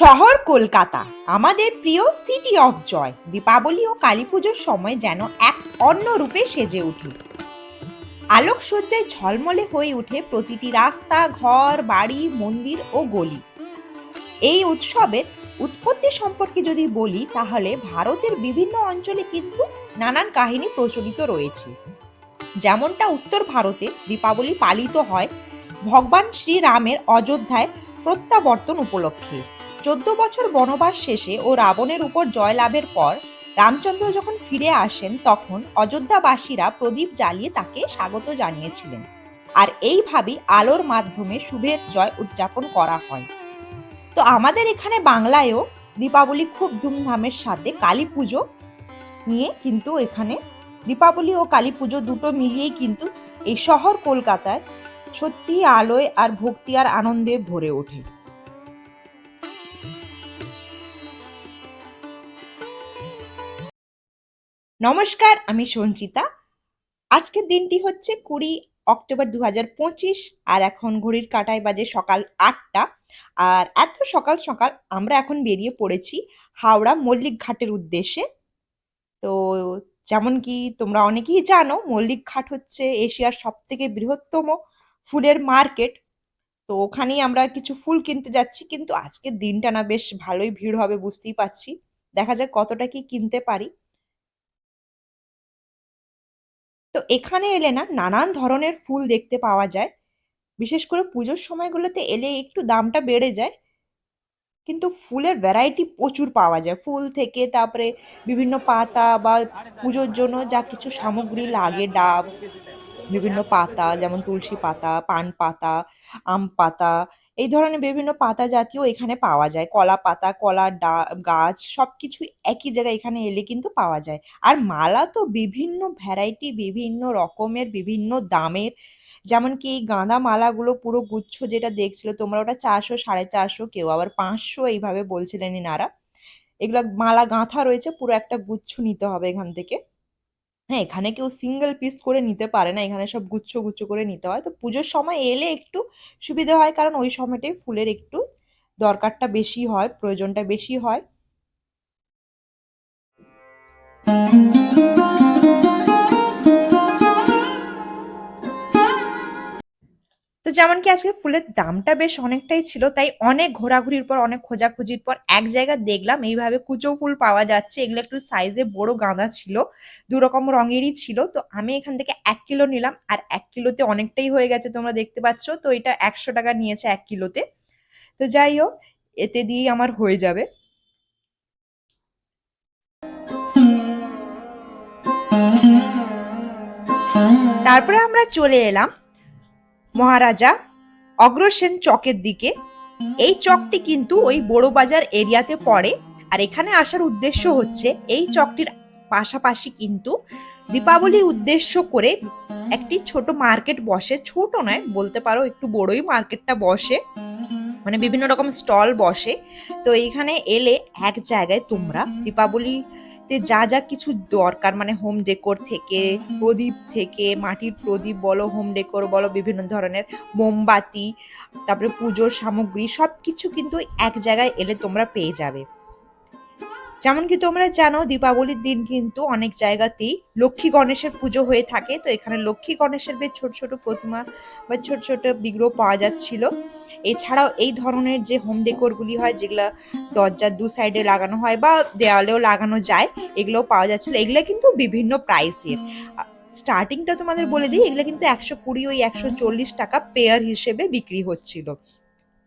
শহর কলকাতা। আমাদের প্রিয় সিটি অফ জয় দীপাবলি ও কালী পুজোর সময় যেন এক অন্য রূপে সেজে উঠে। আলোকসজ্জায় ঝলমলে হয়ে ওঠে প্রতিটি রাস্তা, ঘর, বাড়ি, মন্দির ও গলি। এই উৎসবের উৎপত্তি সম্পর্কে যদি বলি, তাহলে ভারতের বিভিন্ন অঞ্চলে কিন্তু নানান কাহিনী প্রচলিত রয়েছে। যেমনটা উত্তর ভারতে দীপাবলি পালিত হয়, ভগবান শ্রীরামের অযোধ্যায় প্রত্যাবর্তন উপলক্ষে। চোদ্দ বছর বনবাস শেষে ও রাবণের উপর জয়লাভের পর রামচন্দ্র যখন ফিরে আসেন, তখন অযোধ্যাবাসীরা প্রদীপ জ্বালিয়ে তাকে স্বাগত জানিয়েছিলেন। আর এইভাবেই আলোর মাধ্যমে শুভের জয় উদযাপন করা হয়। তো আমাদের এখানে বাংলায়ও দীপাবলি খুব ধুমধামের সাথে কালী পুজো নিয়ে কিন্তু এখানে দীপাবলি ও কালী পুজো দুটো মিলিয়েই কিন্তু এই শহর কলকাতায় সত্যি আলোয় আর ভক্তি আর আনন্দে ভরে ওঠে। নমস্কার, আমি সঞ্চিতা। আজকের দিনটি হচ্ছে কুড়ি অক্টোবর দু হাজার পঁচিশ, আর এখন ঘড়ির কাটায় বাজে সকাল আটটা। আর এত সকাল সকাল আমরা এখন বেরিয়ে পড়েছি হাওড়া মল্লিক ঘাটের উদ্দেশ্যে। তো যেমন কি তোমরা অনেকেই জানো, মল্লিক ঘাট হচ্ছে এশিয়ার সব থেকে বৃহত্তম ফুলের মার্কেট। তো ওখানেই আমরা কিছু ফুল কিনতে যাচ্ছি, কিন্তু আজকের দিনটা না বেশ ভালোই ভিড় হবে, বুঝতেই পারছি। দেখা যাক কতটা কি কিনতে পারি। তো এখানে এলে না নানান ধরনের ফুল দেখতে পাওয়া যায়। বিশেষ করে পুজোর সময়গুলোতে এলে একটু দামটা বেড়ে যায়। কিন্তু ফুলের ভ্যারাইটি প্রচুর পাওয়া যায়। ফুল থেকে তারপরে বিভিন্ন পাতা বা পুজোর জন্য যা কিছু সামগ্রী লাগে, ডাব, বিভিন্ন পাতা, যেমন তুলসী পাতা, পান পাতা, আম পাতা এই ধরনের বিভিন্ন পাতা জাতীয় এখানে পাওয়া যায়। কলা পাতা, কলা ডা, গাছ সব কিছুই একই জায়গায় এখানে এলে কিন্তু পাওয়া যায়। আর মালা তো বিভিন্ন ভ্যারাইটি বিভিন্ন রকমের, বিভিন্ন দামের। যেমন কি এই গাঁদা মালাগুলো পুরো গুচ্ছ যেটা দেখছিলে তোমরা ওটা চারশো, সাড়ে চারশো কেউ আবার পাঁচশো এইভাবে বলছিলেন এনারা। এগুলো মালা গাঁথা রয়েছে, পুরো একটা গুচ্ছ নিতে হবে এখান থেকে। হ্যাঁ এখানে কেউ সিঙ্গেল পিস করে নিতে পারে না, এখানে সব গুচ্ছ গুচ্ছ করে নিতে হয়। তো পুজোর সময় এলে একটু সুবিধা হয়, কারণ ওই সময়টাই ফুলের একটু দরকারটা বেশি হয়, প্রয়োজনটা বেশি হয়। তো যেমন কি আজকে ফুলের দামটা বেশ অনেকটাই ছিল, তাই অনেক ঘোরাঘুরির পর, অনেক খোঁজাখুঁজির পর এক জায়গায় দেখলাম, এইভাবে কুচো ফুল পাওয়া যাচ্ছে। এগুলো একটু সাইজে বড় গাঁদা ছিল, দু রকম রঙেরই ছিল। তো আমি এখান থেকে এক কিলো নিলাম, আর এক কিলোতে অনেকটাই হয়ে গেছে তোমরা দেখতে পাচ্ছ। তো এটা একশো টাকা নিয়েছে এক কিলোতে। তো যাই হোক, এতে দিয়েই আমার হয়ে যাবে। তারপরে আমরা চলে এলাম। মহারাজা, অগ্রসেন চকের দিকে। এই চকটি কিন্তু ওই বড় বাজার এরিয়াতে পড়ে, আর এখানে আসার উদ্দেশ্য হচ্ছে এই চকটির পাশাপাশি কিন্তু দীপাবলি উদ্দেশ্য করে একটি ছোট মার্কেট বসে, ছোট নয়, বলতে পারো একটু বড়ই মার্কেটটা বসে। মানে বিভিন্ন রকম স্টল বসে। তো এইখানে এলে এক জায়গায় তোমরা দীপাবলিতে যা যা কিছু দরকার মানে হোম ডেকোর থেকে, প্রদীপ থেকে, মাটির প্রদীপ বলো হোম ডেকোর বলো, বিভিন্ন ধরনের মোমবাতি, তারপরে পুজোর সামগ্রী সব কিছু কিন্তু এক জায়গায় এলে তোমরা পেয়ে যাবে। যেমন কি তোমরা জানো, দীপাবলির দিন কিন্তু অনেক জায়গাতেই লক্ষ্মী গণেশের পুজো হয়ে থাকে। তো এখানে লক্ষ্মী গণেশের বেশ ছোট ছোট প্রতিমা বা ছোট ছোট বিগ্রহ পাওয়া যাচ্ছিল। এছাড়াও এই ধরনের যে হোম ডেকোরগুলি হয়, যেগুলো দরজার দু সাইডে লাগানো হয় বা দেওয়ালেও লাগানো যায়, এগুলোও পাওয়া যাচ্ছিল। এগুলো কিন্তু বিভিন্ন প্রাইসের স্টার্টিংটা তোমাদের বলে দিই, এগুলো কিন্তু একশো কুড়ি ওই একশো চল্লিশ টাকা পেয়ার হিসেবে বিক্রি হচ্ছিল।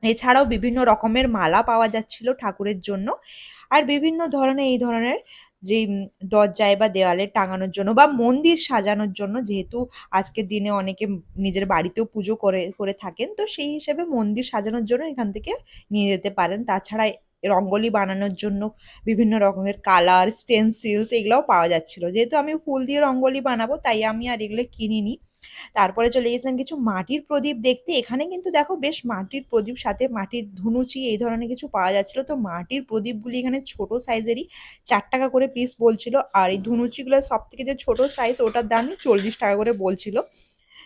এছাড়াও বিভিন্ন রকমের মালা পাওয়া যাচ্ছিল ঠাকুরের জন্য। আর বিভিন্ন ধরনের, এই ধরনের যে দরজায় বা দেওয়ালে টাঙানোর জন্য বা মন্দির সাজানোর জন্য, যেহেতু আজকের দিনে অনেকে নিজের বাড়িতেও পুজো করে করে থাকেন, তো সেই হিসেবে মন্দির সাজানোর জন্য এখান থেকে নিয়ে যেতে পারেন। তাছাড়া রঙ্গলি বানানোর জন্য বিভিন্ন রকমের কালার স্টেনসিলস এগুলোও পাওয়া যাচ্ছিল। যেহেতু আমি ফুল দিয়ে রঙ্গলি বানাবো, তাই আমি আর এগুলো কিনিনি। তারপরে চলে গেছিলাম কিছু মাটির প্রদীপ দেখতে। এখানে কিন্তু দেখো বেশ মাটির প্রদীপ, সাথে মাটির ধুনুচি, এই ধরনের কিছু পাওয়া যাচ্ছিল। তো মাটির প্রদীপগুলি এখানে ছোট সাইজেরই চার টাকা করে পিস বলছিল। আর এই ধুনুচিগুলো সব থেকে যে ছোট সাইজ ওটার দামই চল্লিশ টাকা করে বলছিল।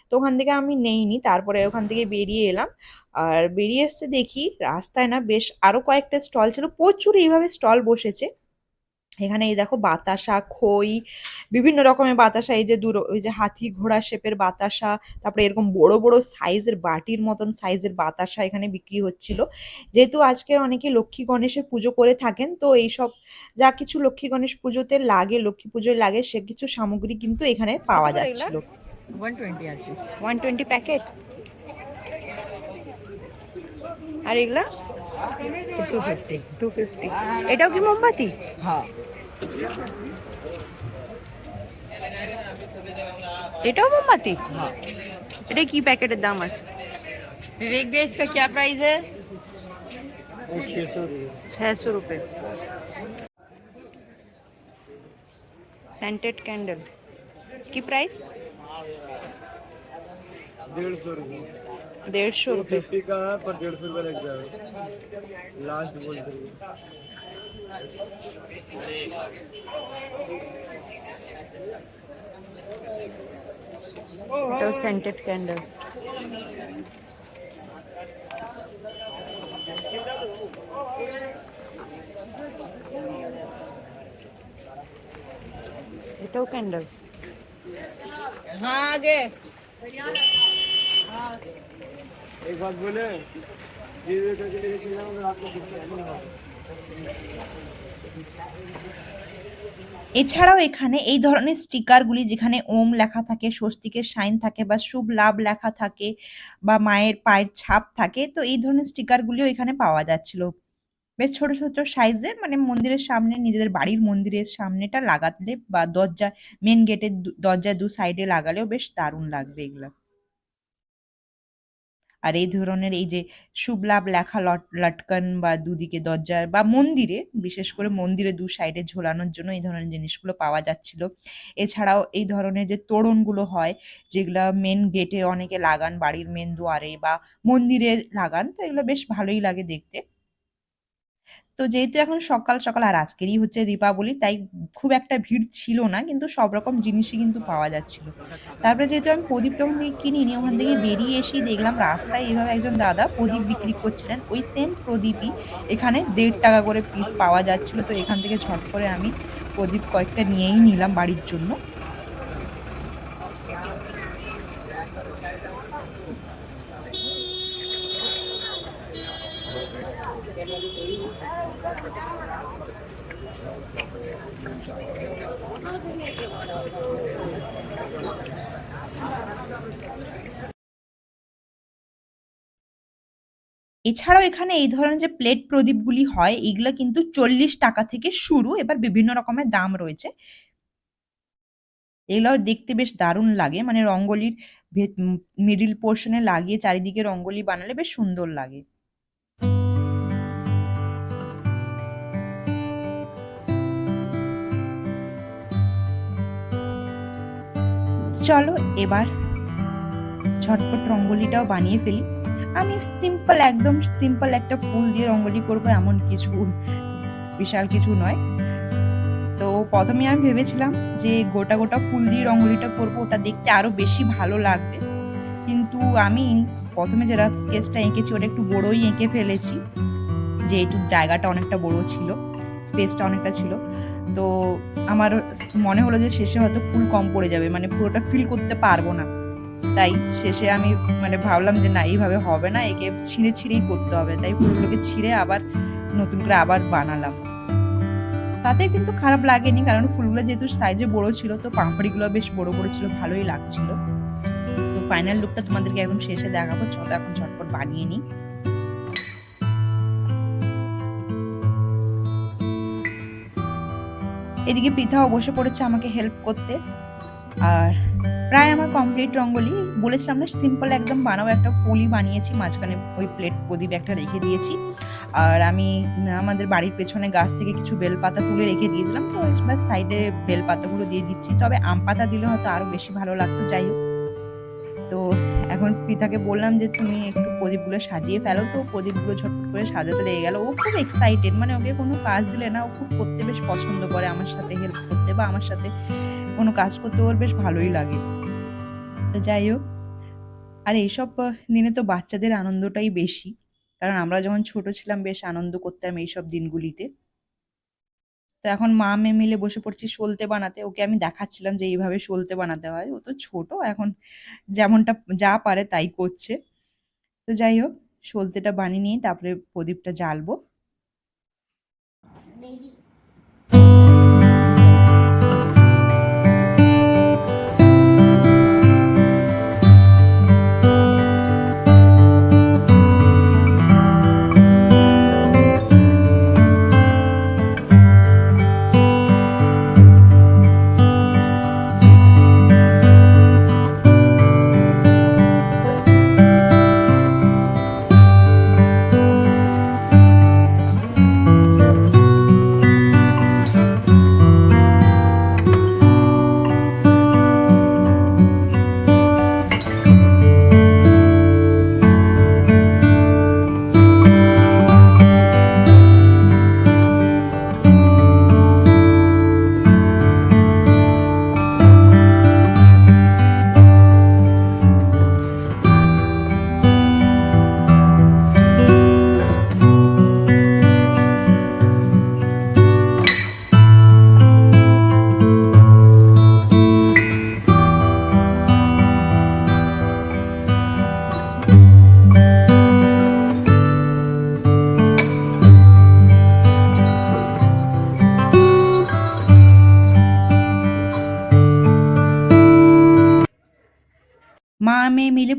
তো ওখান থেকে আমি নেইনি, তারপরে ওখান থেকে বেরিয়ে এলাম। আর বেরিয়ে এসে দেখি রাস্তায় না বেশ আরও কয়েকটা স্টল ছিল। প্রচুর এইভাবে স্টল বসেছে। এখানে এই দেখো বাতাসা খই বিভিন্ন রকমের বাতাসা এই যে দূর ওই যে হাতি ঘোড়া শেপের বাতাসা তারপরে এরকম বড় বড় সাইজের বাটির মতন সাইজের বাতাসা এখানে বিক্রি হচ্ছিল। যেহেতু আজকে অনেকে লক্ষ্মী গণেশের পুজো করে থাকেন তো এইসব যা কিছু লক্ষ্মী গণেশ পুজোতে লাগে লক্ষ্মী পুজোয় লাগে সে কিছু সামগ্রী কিন্তু এখানে পাওয়া যাচ্ছিল। ওয়ান টোয়েন্টি আছে। ওয়ান টোয়েন্টি প্যাকেট আর এগুলা? টু ফিফটি টু ফিফটি এটাও কি মোমবাতি? হ্যাঁ। এটাও মোমবাতি हाँ এটা কি প্যাকেটের দাম আছে विवेक भैया इसका क्या प्राइस है छः सौ रुपये सेंटेड कैंडल की प्राइस डेढ़ सौ रुपये डेढ़ सौ रुपये फिफ्टी का है पर डेढ़ सौ रुपये लग जाएगा लास्ट बोल करिए এটাও সেন্টেড ক্যান্ডেল এটাও ক্যান্ডেল हाँ आगे एक बात बोले जीरो करके लेके चले जाओ रात को कुछ नहीं होगा এছাড়াও এখানে এই ধরনের স্টিকারগুলি যেখানে ওম লেখা থাকে, স্বস্তিকের সাইন থাকে বা শুভ লাভ লেখা থাকে বা মায়ের পায়ের ছাপ থাকে, তো এই ধরনের স্টিকারগুলিও এখানে পাওয়া যাচ্ছিল। বেশ ছোট ছোট সাইজের মানে মন্দিরের সামনে, নিজেদের বাড়ির মন্দিরের সামনেটা লাগালে বা দরজা মেন গেটের দরজার দু সাইডে লাগালেও বেশ দারুণ লাগবে এগুলো। আর এই ধরনের এই যে শুভলাভ লেখা লটকান বা দুদিকে দরজার বা মন্দিরে, বিশেষ করে মন্দিরে দু সাইডে ঝোলানোর জন্য এই ধরনের জিনিসগুলো পাওয়া যাচ্ছিল। এছাড়াও এই ধরনের যে তোরণগুলো হয়, যেগুলো মেন গেটে অনেকে লাগান, বাড়ির মেন দুয়ারে বা মন্দিরে লাগান, তো এগুলো বেশ ভালোই লাগে দেখতে। তো যেহেতু এখন সকাল সকাল, আর আজকেরই হচ্ছে দীপাবলি, তাই খুব একটা ভিড় ছিল না, কিন্তু সব রকম জিনিসই কিন্তু পাওয়া যাচ্ছিল। তারপরে যেহেতু আমি প্রদীপটা ওখান থেকে কিনিনি, ওখান থেকে বেরিয়ে এসেই দেখলাম রাস্তায় এইভাবে একজন দাদা প্রদীপ বিক্রি করছিলেন। ওই সেম প্রদীপই এখানে দেড় টাকা করে পিস পাওয়া যাচ্ছিল, তো এখান থেকে ঝট করে আমি প্রদীপ কয়েকটা নিয়েই নিলাম বাড়ির জন্য। এছাড়াও এখানে এই ধরনের যে প্লেট প্রদীপগুলি হয়, এগুলো কিন্তু চল্লিশ টাকা থেকে শুরু। এবার বিভিন্ন রকমের দাম রয়েছে। এগুলো দেখতে বেশ দারুণ লাগে। মানে রঙ্গোলির মিডিল পোর্শনে লাগিয়ে চারিদিকে রঙ্গোলি বানালে বেশ সুন্দর লাগে। চলো এবার ঝটপট রঙ্গোলিটাও বানিয়ে ফেলি। আমি সিম্পল একদম সিম্পল একটা ফুল দিয়ে রঙ্গোলি করব এমন কিছু, বিশাল কিছু নয়। তো প্রথমে আমি ভেবেছিলাম যে গোটা গোটা ফুল দিয়ে রঙ্গোলিটা করব, ওটা দেখতে আরও বেশি ভালো লাগবে। কিন্তু আমি প্রথমে যে রাফ স্কেচটা এঁকেছি, ওটা একটু বড়ই এঁকে ফেলেছি যেহেতু জায়গাটা অনেকটা বড় ছিল, স্পেসটা অনেকটা ছিল। তো আমার মনে হলো যে শেষে হয়তো ফুল কম পড়ে যাবে মানে পুরোটা ফিল করতে পারব না। তাই শেষে আমি মানে ভাবলাম যে না, এইভাবে হবে না, একে ছিঁড়ে ছিঁড়েই করতে হবে। তাই ফুলগুলোকে ছিঁড়ে আবার নতুন করে আবার বানালাম। তাতে কিন্তু খারাপ লাগেনি, কারণ ফুলগুলো যেহেতু সাইজে বড় ছিল, তো পাঁপড়িগুলো বেশ বড় বড় ছিল, ভালোই লাগছিল। তো ফাইনাল লুকটা তোমাদেরকে একদম শেষে দেখাবো। চলো এখন ঝটপট বানিয়ে নিই। এদিকে পৃথাও বসে পড়েছে আমাকে হেল্প করতে। আর প্রায় আমার কমপ্লিট রঙ্গোলি। বলেছিলাম না সিম্পল একদম বানাবো একটা ফুলই বানিয়েছি, মাঝখানে ওই প্লেট প্রদীপ একটা রেখে দিয়েছি। আর আমি, আমাদের বাড়ির পেছনে গাছ থেকে কিছু বেলপাতা তুলে রেখে দিয়েছিলাম, তো এবার সাইডে বেলপাতাগুলো দিয়ে দিচ্ছি। তবে আম পাতা দিলে হয়তো আরও বেশি ভালো লাগতো, যাই হোক। তো এখন পিতাকে বললাম যে, তুমি একটু প্রদীপগুলো সাজিয়ে ফেলো তো, প্রদীপগুলো ঝটপট করে সাজাতে লেগে গেল। ও খুব এক্সাইটেড মানে ওকে কোনো কাজ দিলে না, ও খুব করতে বেশ পছন্দ করে আমার সাথে হেল্প করতে বা আমার সাথে কোনো কাজ করতে, ওর বেশ ভালোই লাগে। তো যাই হোক, আর এইসব দিনে তো বাচ্চাদের আনন্দটাই বেশি। কারণ আমরা যখন ছোট ছিলাম, বেশ আনন্দ করতাম এইসব দিনগুলিতে। তো এখন মা মেয়ে মিলে বসে পড়ছি সলতে বানাতে। ওকে আমি দেখাচ্ছিলাম যে এইভাবে সলতে বানাতে হয়। ও তো ছোট, এখন যেমনটা যা পারে তাই করছে। তো যাই হোক সলতেটা বানিয়ে নিয়ে তারপরে প্রদীপটা জ্বালবো।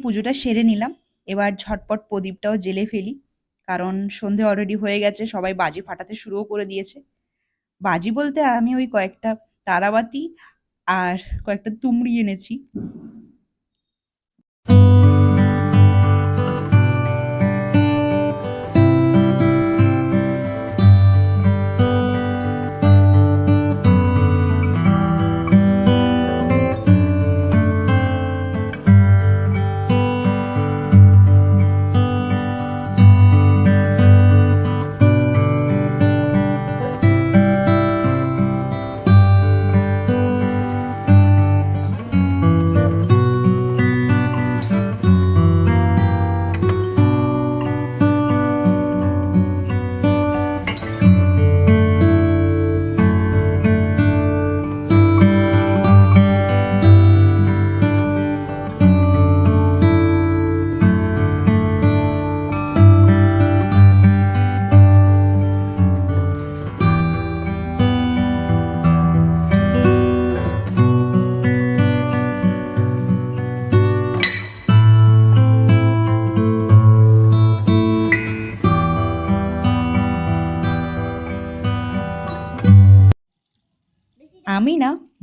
পুজোটা সেরে নিলাম। এবার ঝটপট প্রদীপটাও জেলে ফেলি, কারণ সন্ধে অলরেডি হয়ে গেছে, সবাই বাজি ফাটাতে শুরুও করে দিয়েছে। বাজি বলতে আমি ওই কয়েকটা তারাবাতি আর কয়েকটা তুমড়ি এনেছি।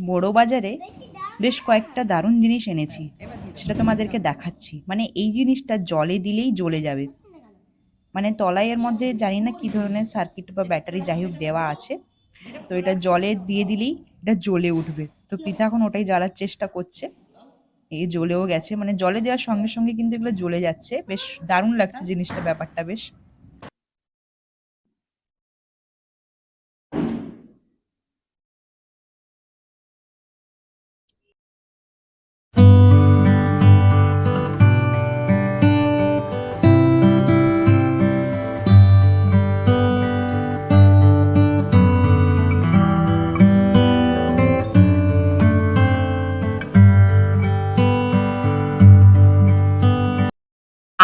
বড় বাজারে বেশ কয়েকটা দারুণ জিনিস এনেছি, সেটা তোমাদেরকে দেখাচ্ছি। মানে এই জিনিসটা জলে দিলেই জ্বলে যাবে। মানে তলাইয়ের মধ্যে জানি না কি ধরনের সার্কিট বা ব্যাটারি যাই হোক দেওয়া আছে। তো এটা জলে দিয়ে দিলেই এটা জ্বলে উঠবে। তো পিতা এখন ওটাই জ্বালার চেষ্টা করছে। এই জ্বলেও গেছে। মানে জলে দেওয়ার সঙ্গে সঙ্গে কিন্তু এগুলো জ্বলে যাচ্ছে। বেশ দারুণ লাগছে জিনিসটা, ব্যাপারটা বেশ।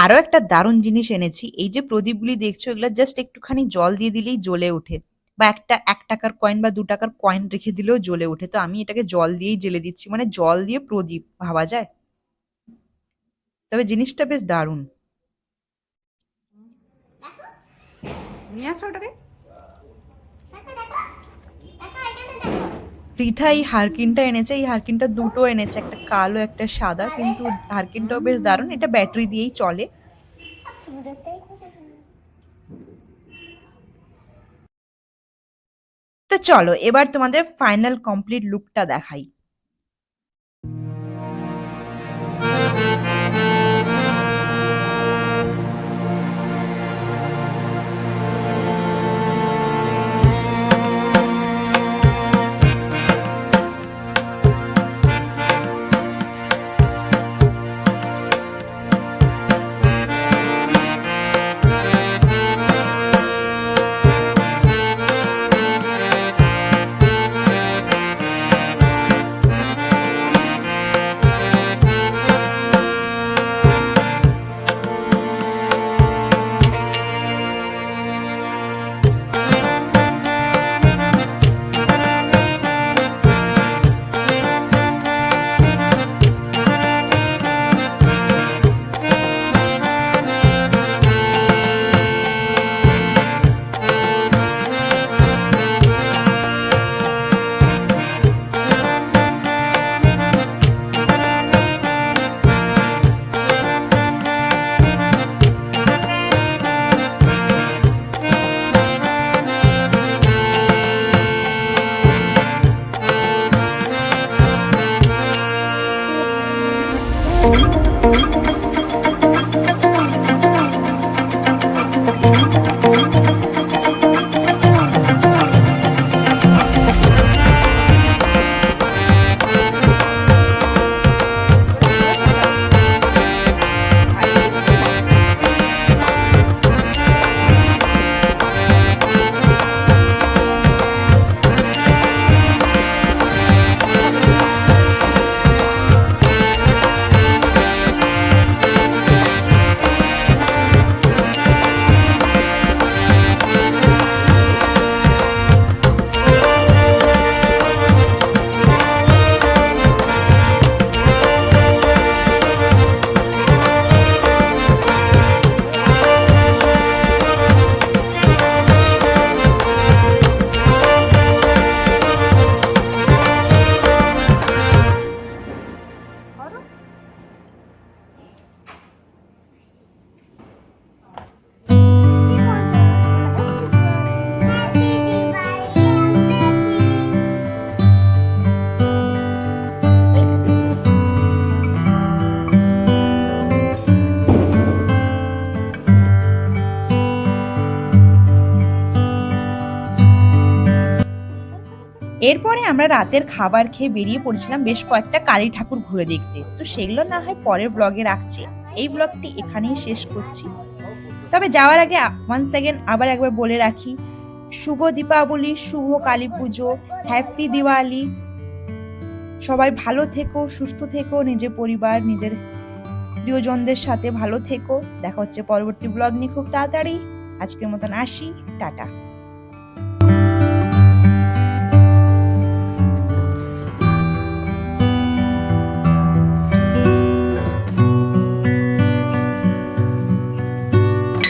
আরও একটা দারুণ জিনিস এনেছি। এই যে প্রদীপগুলি দেখছ, এগুলো জাস্ট একটুখানি জল দিয়ে দিলেই জ্বলে ওঠে। বা একটা, এক টাকার কয়েন বা দু টাকার কয়েন রেখে দিলেও জ্বলে ওঠে। তো আমি এটাকে জল দিয়েই জ্বেলে দিচ্ছি। মানে জল দিয়ে প্রদীপ, ভাবা যায়? তবে জিনিসটা বেশ দারুণ। নিয়ে আসো ওটাকে। পৃথা এই হারকিনটা এনেছে, এই হারকিনটা দুটো এনেছে, একটা কালো, একটা সাদা, কিন্তু হারকিনটাও বেশ দারুণ, এটা ব্যাটারি দিয়েই চলে। তো চলো, এবার তোমাদের ফাইনাল কমপ্লিট লুকটা দেখাই। এরপরে আমরা রাতের খাবার খেয়ে বেরিয়ে পড়েছিলাম বেশ কয়েকটা কালী ঠাকুর ঘুরে দেখতে। তো সেগুলো না হয় পরের ব্লগে রাখছি। এই ব্লগটি এখানেই শেষ করছি। তবে যাওয়ার আগে ওয়ান সেকেন্ড আবার একবার বলে রাখি, শুভ দীপাবলি, শুভ কালী পুজো হ্যাপি দিওয়ালি। সবাই ভালো থেকো, সুস্থ থেকো, নিজের পরিবার, নিজের প্রিয়জনদের সাথে ভালো থেকো। দেখা হচ্ছে পরবর্তী ব্লগ নিয়ে খুব তাড়াতাড়ি। আজকের মতন আসি, টাটা।